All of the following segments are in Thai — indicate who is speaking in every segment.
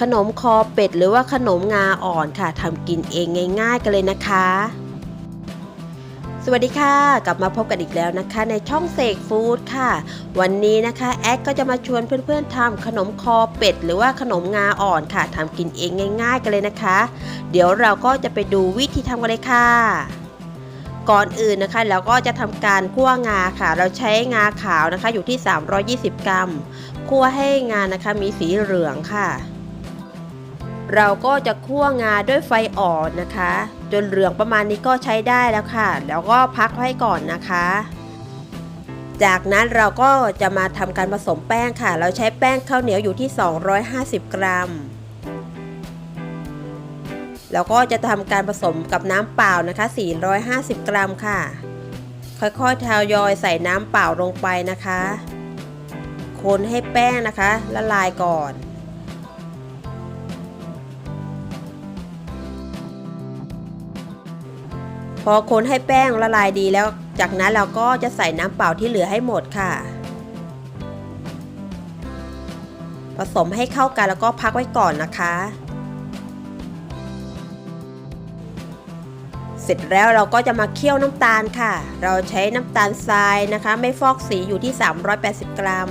Speaker 1: ขนมคอเป็ดหรือว่าขนมงาอ่อนค่ะทำกินเองง่าย ๆ กันเลยนะคะ สวัสดีค่ะ กลับมาพบกันอีกแล้วนะคะ ในช่องเสกฟู้ดค่ะ วันนี้นะคะแอดก็จะมาชวนเพื่อนๆทำขนมคอเป็ด หรือว่าขนมงาอ่อนค่ะทำกินเองง่าย ๆ กันเลยนะคะ เดี๋ยวเราก็จะไปดูวิธีทำกันเลยค่ะก่อนอื่นนะคะเราก็จะทำการคั่วงาค่ะ เราใช้งาขาวนะคะอยู่ที่ 320 กรัมคั่วให้งานะคะมีสีเหลืองค่ะ เราก็จะคั่วงาด้วยไฟอ่อนนะคะ จนเหลืองประมาณนี้ก็ใช้ได้แล้วค่ะ แล้วก็พักไว้ก่อนนะคะ จากนั้นเราก็จะมาทำการผสมแป้งค่ะ เราใช้แป้งข้าวเหนียวอยู่ที่ 250 กรัมแล้วก็จะทำการผสมกับน้ำเปล่านะคะ 450 กรัมค่ะ ค่อยๆทยอยใส่น้ำเปล่าลงไปนะคะ คนให้แป้งนะคะ ละลายก่อน อคนให้แป้งละลายดีแล้ว จากนั้นเราก็จะใส่น้ำเปล่าที่เหลือให้หมดค่ะ ผสมให้เข้ากันแล้วก็พักไว้ก่อนนะคะ เสร็จแล้วเราก็จะมาเคี่ยวน้ำตาลค่ะ เราใช้น้ำตาลทรายนะคะ ไม่ฟอกสีอยู่ที่ 380 กรัม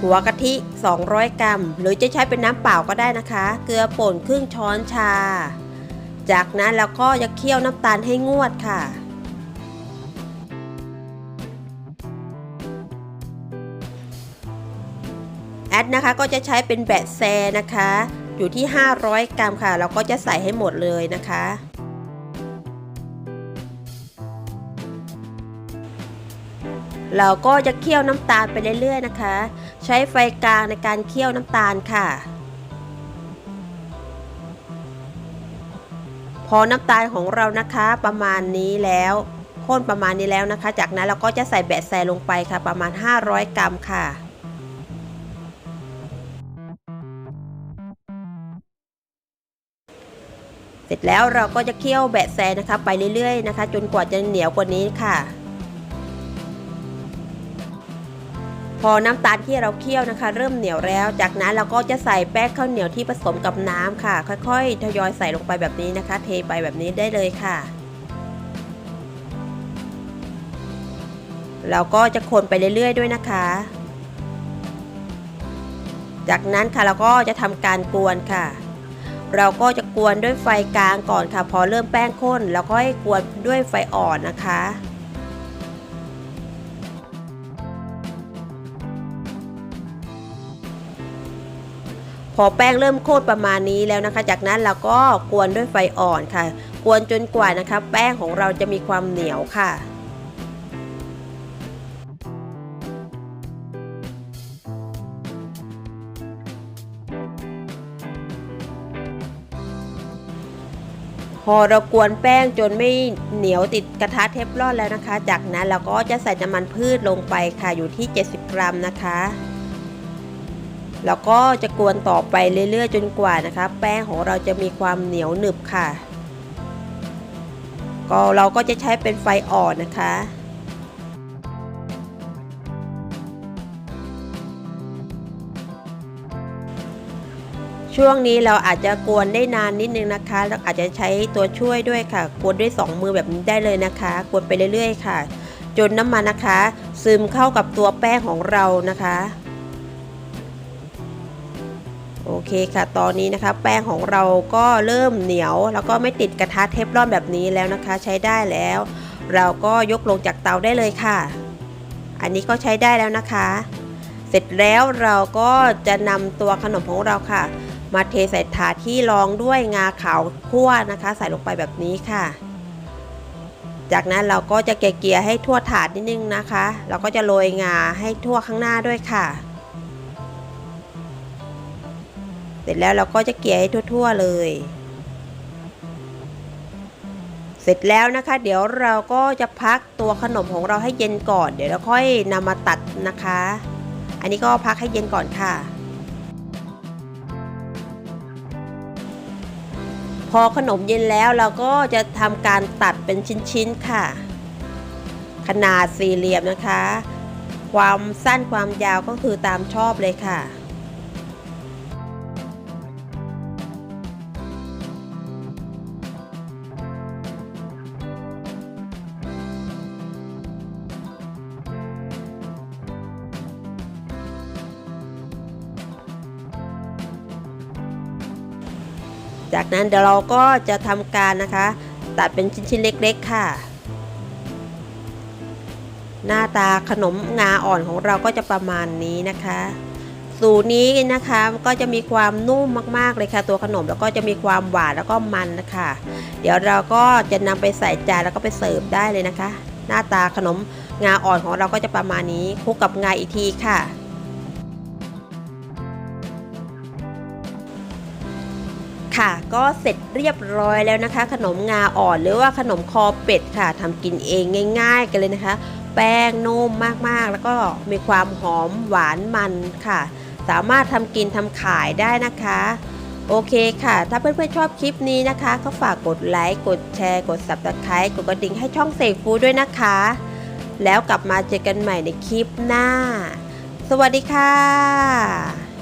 Speaker 1: หัวกะทิ 200 กรัม หรือจะใช้เป็นน้ำเปล่าก็ได้นะคะ เกลือป่นครึ่งช้อนชา จากนั้นเราก็จะเคี่ยวน้ำตาลให้งวดค่ะ แอดนะคะก็จะใช้เป็นแบะแซนะคะ อยู่ที่ 500 กรัมค่ะ เราก็จะใส่ให้หมดเลยนะคะ เราก็จะเคี่ยวน้ำตาลไปเรื่อยๆนะคะ ใช้ไฟกลางในการเคี่ยวน้ำตาลค่ะ อน้ำตาลของเรานะคะประมาณนี้แล้วข้นประมาณนี้แล้วนะคะ จากนั้นเราก็จะใส่แบะแซลงไปค่ะ ประมาณ 500 กรัมค่ะเสร็จแล้วเราก็จะเคี่ยวแบะแซนะคะ ไปเรื่อยๆนะคะ จนกว่าจะเหนียวกว่านี้ค่ะ พอน้ำตาลที่เราเคี่ยวนะคะ เริ่มเหนียวแล้ว จากนั้นเราก็จะใส่แป้งข้าวเหนียวที่ผสมกับน้ำค่ะ ค่อยๆทยอยใส่ลงไปแบบนี้นะคะ เทไปแบบนี้ได้เลยค่ะเราก็จะคนไปเรื่อยๆด้วยนะคะ จากนั้นค่ะเราก็จะทำการกวนค่ะ เราก็จะกวนด้วยไฟกลางก่อนค่ะ พอเริ่มแป้งข้นแล้วก็ให้กวนด้วยไฟอ่อนนะคะ พอแป้งเริ่มโคตรประมาณนี้แล้วนะคะ จากนั้นเราก็กวนด้วยไฟอ่อนค่ะ กวนจนกว่านะคะ แป้งของเราจะมีความเหนียวค่ะพอเรากวนแป้งจนไม่เหนียวติดกระทะเทฟลอนแล้วนะคะ จากนั้นเราก็จะใส่น้ำมันพืชลงไปค่ะอยู่ที่ 70 กรัมนะคะ แล้วก็จะกวนต่อไปเรื่อยๆ จนกว่านะคะ แป้งของเราจะมีความเหนียวหนึบค่ะ ก็เราก็จะใช้เป็นไฟอ่อนนะคะช่วงนี้เราอาจจะกวนได้นานนิดนึงนะคะแล้วอาจจะใช้ตัวช่วยด้วยค่ะ กวนด้วย 2 มือแบบนี้ได้เลยนะคะ กวนไปเรื่อยๆ ค่ะ จนน้ำมันนะคะ ซึมเข้ากับตัวแป้งของเรานะคะ โอเคค่ะ ตอนนี้นะคะ แป้งของเราก็เริ่มเหนียว แล้วก็ไม่ติดกระทะเทฟลอนแบบนี้แล้วนะคะ ใช้ได้แล้ว เราก็ยกลงจากเตาได้เลยค่ะ อันนี้ก็ใช้ได้แล้วนะคะ เสร็จแล้วเราก็จะนำตัวขนมของเราค่ะ มาเทใส่ถาดที่รองด้วยงาขาวคั่วนะคะ ใส่ลงไปแบบนี้ค่ะ จากนั้นเราก็จะเกลี่ยให้ทั่วถาดนิดนึงนะคะ เราก็จะโรยงาให้ทั่วข้างหน้าด้วยค่ะ เสร็จแล้วเราก็จะเกลี่ยให้ทั่ว ๆเลย เสร็จแล้วนะคะ เดี๋ยวเราก็จะพักตัวขนมของเราให้เย็นก่อน เดี๋ยวเราค่อยนำมาตัดนะคะ อันนี้ก็พักให้เย็นก่อนค่ะ พอขนมเย็นแล้วเราก็จะทำการตัดเป็นชิ้นๆค่ะ ขนาดสี่เหลี่ยมนะคะ ความสั้นความยาวก็คือตามชอบเลยค่ะ จากนั้นเดี๋ยวเราก็จะทำการนะคะ ตัดเป็นชิ้นๆเล็ก ๆ ค่ะ หน้าตาขนมงาอ่อนของเราก็จะประมาณนี้นะคะ สูตรนี้นะคะก็จะมีความนุ่มมากๆเลยค่ะ ตัวขนมแล้วก็จะมีความหวานแล้วก็มันนะคะ เดี๋ยวเราก็จะนำไปใส่จานแล้วก็ไปเสิร์ฟได้เลยนะคะ หน้าตาขนมงาอ่อนของเราก็จะประมาณนี้คลุกกับงาอีกทีค่ะ ค่ะ ก็เสร็จเรียบร้อยแล้วนะคะ ขนมงาอ่อนหรือว่าขนมคอเป็ดค่ะทำกินเองง่าย ๆ กันเลยนะคะ แป้งนุ่มมากๆ แล้วก็มีความหอมหวานมันค่ะ สามารถทำกินทำขายได้นะคะ โอเคค่ะ ถ้าเพื่อนๆชอบคลิปนี้นะคะ ก็ฝากกดไลค์กดแชร์ กด subscribe กดกระดิ่งให้ช่องเสกฟูดด้วยนะคะ แล้วกลับมาเจอกันใหม่ในคลิปหน้า สวัสดีค่ะ